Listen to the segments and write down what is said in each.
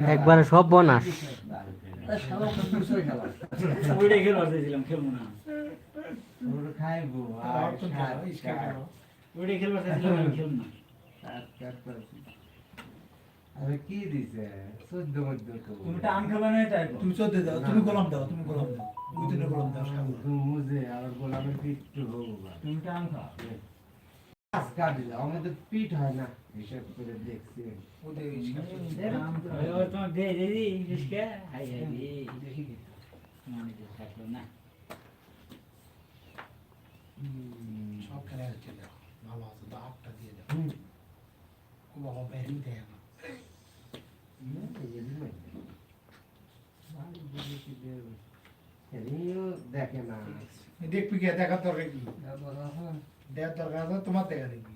একবারে সব বনাস। কি দিছে তুমি আম খাবে তুমি চোদ্দ দাও তুমি গোলাম দাও তুমি গোলাম দাও গোলাম দাও মুজে আর গোলামের তুমি আম খাও। আজকা দিল আমাদের পিঠ হয় না হিসাব করে দেখছি ওদের ইস্কা আম তো ওই ওই তোমার দে দে দি রিস্কা হাই হাই দি দেখি কি মানে যে থাকল না সব খেলা হচ্ছে দাও ভালো আছে দাও আটটা দিয়ে দাও ও বাবা বেরিং দেয় না দেখে না দেখবি কে দেখা দরকার কি দেখার দরকার আছে তোমার দেখা দেখবি।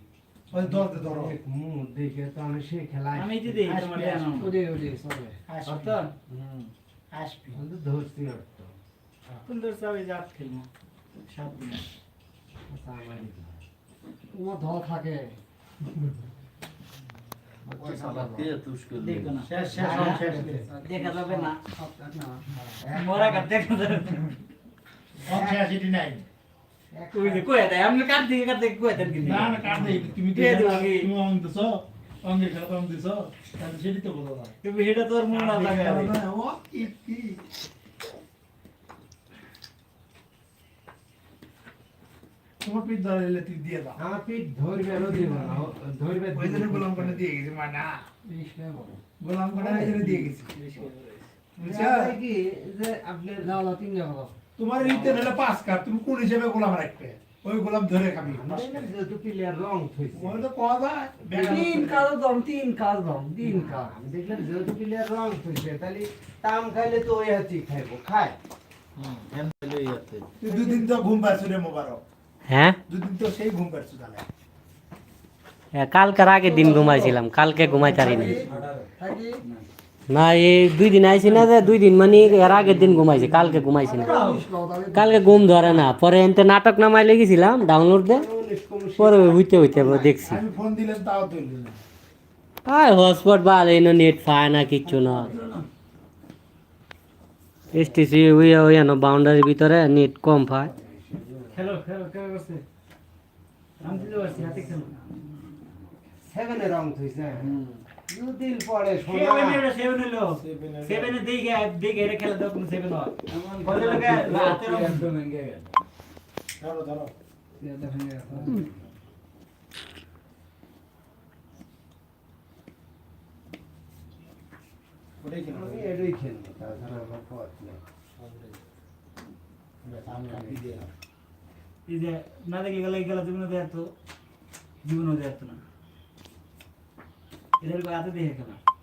ওই দর দে ধরো। দেখে তো আমি সে খেলায় আমি তো দেই তোমার দেয়া নাও আসবি। অর্থ আসবি। কিন্তু ধরছি অর্থ সুন্দর সবাই জাত খেলব। সাত দিন। তোমার থাকে। দেখো সব দেখা যাবে না। দেখা যাবে ওই যে কয়ে দেয় আপনি কাট দিকে কাট দিকে কয়ে দেন কিন্তু না না কাট দেই তুমি দিয়ে দিও আগে। তুমি অঙ্গ দিছো অঙ্গের খেলা অঙ্গ দিছো তাহলে সেটি তো বলো না তুমি এটা তোর মন না। লাগে ও কি কি? তোমার পিঠ ধরে তুই দিয়ে দাও। আমার পিঠ ধরবে আরও দিব না। ধরবে ওই জন্য গোলাম করে দিয়ে গেছি মা না। গোলাম করে দিয়ে গেছি। বুঝছ? কি যে আপনার না না তিন টাকা দাও তোমার ইতে হলে পাঁচ কাপ তুমি কোন হিসেবে গোলাম রাখবে? ওই গোলাম ধরে খাবি রং থইছে। ওই তো কোয়া যায়। তিন কাজ দাম তিন কাজ দাম তিন কাজ আমি দেখলাম যেহেতু প্লেয়ার রং থইছে তাহলে তাম খাইলে তো ওই হাতি খাইবো খায় তুই দুদিন তো ঘুম পাচ্ছ রে মোবারক। হ্যাঁ? দুদিন তো সেই ঘুম পাচ্ছ তাহলে। এ, কালকের আগের দিন ঘুমাইছিলাম কালকে ঘুমাইতে পারিনি থাকি? না এই দুই দিন আইছি না যে দুই দিন মানে এর আগের দিন ঘুমাইছি কালকে ঘুমাইছি না। কালকে ঘুম ধরে না পরে এনতে নাটক নামাই লেগেছিলাম ডাউনলোড দে পরে হইতে হইতে দেখছি। আমি ফোন দিলাম তাও না। আর হটস্পট বা এনে নেট পায় না কিচ্ছু না। এসটিসি ওই ওই বাউন্ডারির ভিতরে নেট কম পায়। খেলো খেলো খেলো করছে। আমি দিতে পারছি হাতে খেলো। সেভেনে রং থইছে দুদিন পরে ওই সেভেন হলো খেলা দাও কোনো সেভেন হয়। বলে লোকে হাতে রং ধরো ধরো। ওটাই কিনা এটাই খেলব তাছাড়া আমার পথ নেই। আমি কাটি দিয়ে এই যে না দেখলে গেলে এই খেলা জীবনে দেখতো জীবনও দেখতো না। এদের হাতে দেখে খেলা